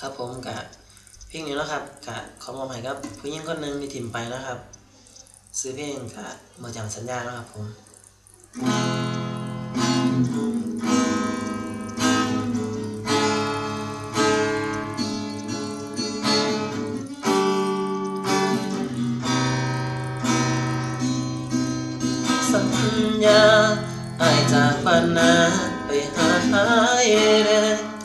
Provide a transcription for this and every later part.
ครับผมกะเพลงนี้เนาะครับกะขอมอบให้กับผู้หญิงคนหนึ่งที่ถิ่มไปนะครับ ซื้อเพลงกะเมื่อจำสัญญาเนาะครับผมสัญญาอายจากบ้านนาไปหาหายแดง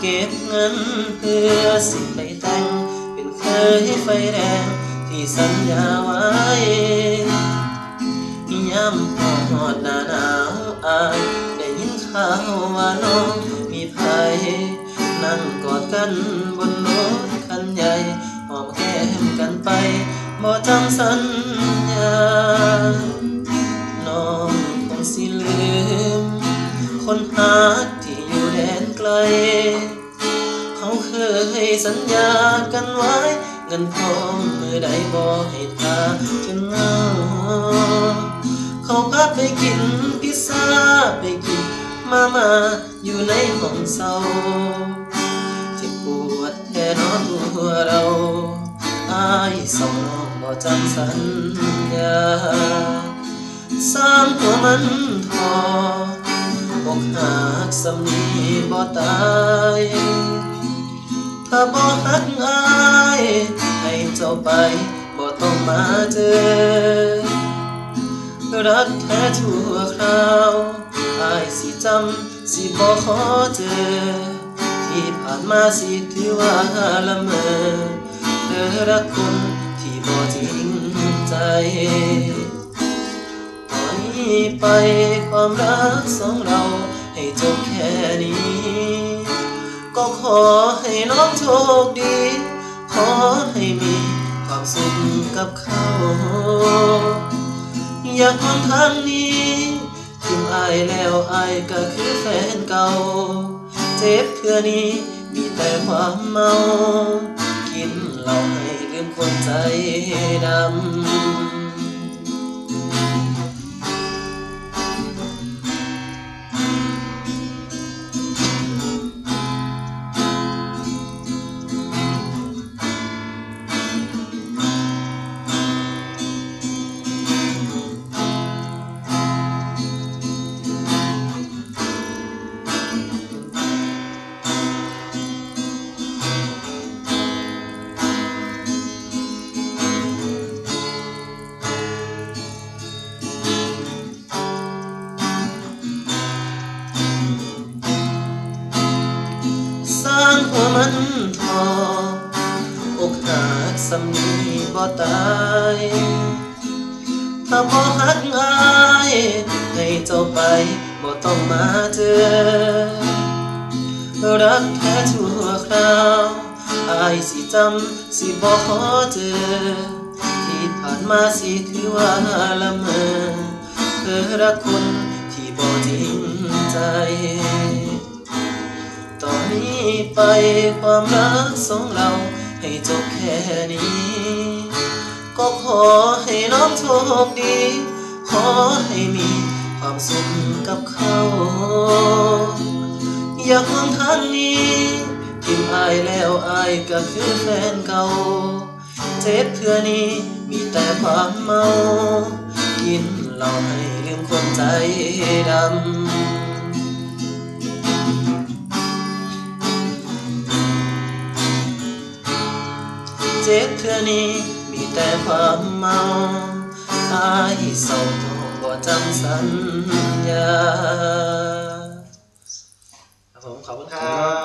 เก็บเงินเพื่อสิไปแต่ง เป็นเคยไฟแดงที่สัญญาไว้ย้ำพอหอดหน้าหนาวอายได้ยินข่าวว่าน้องมีภัยนั่งกอดกันบนรถคันใหญ่หอมแก้มกันไปบ่จำสัญญา น้องคงสิลืม คนหาท นไกล เขาเคยสัญญากันไว้ เงินทองมือใดบ่ให้ทาจนเงาเขาพาไปกินพิซซ่าไปกินมามาอยู่ในห้องเศร้าเจ็บปวดแทนอตัวเราอายสองน้องบ่จำสัญญาสร้างหัวมันทอ อกหักสำนีบ่ตายถ้าบ่หักอายให้เจ้าไปบ่ต้องมาเจอ รักแท้ชั่วคราวอายสิจำสิบ่ขอเจอ ที่ผ่านมาสิถือว่าละเมอเธอรักคนที่บ่จริงใจ ไปความรักสองเราให้จบแค่นี้ ก็ขอให้น้องโชคดี ขอให้มีความสุขกับเขา อยากหนทางนี้ทิมอายแล้วอายก็คือแฟนเก่า เจ็บเพื่อนี้มีแต่ความเมา กินเหล้าให้ลืมคนใจดำ อกหักสำนีบ่ตายถ้าบ่หักอายให้เจ้าไปบ่ต้องมาเจอ รักแท้ชั่วคราวอายสิจำสิบ่ขอเจอ ที่ผ่านมาสิถือว่าละเมอเธอรักคนที่บ่จริงใจ ไปความรักสองเราให้จบแค่นี้ ก็ขอให้น้องโชคดี ขอให้มีความสุขกับเขา อย่าห่วงทางนี้ทิมอายแล้วอายก็คือแฟนเก่า เจ็บเพื่อนี้มีแต่ความเมา กินเหล้าให้ลืมคนใจดำ จ็บเธอนี้มีแต่ความเมาอายเศร้าทอบ่จำสัญญาครับผมขอบคุณครับ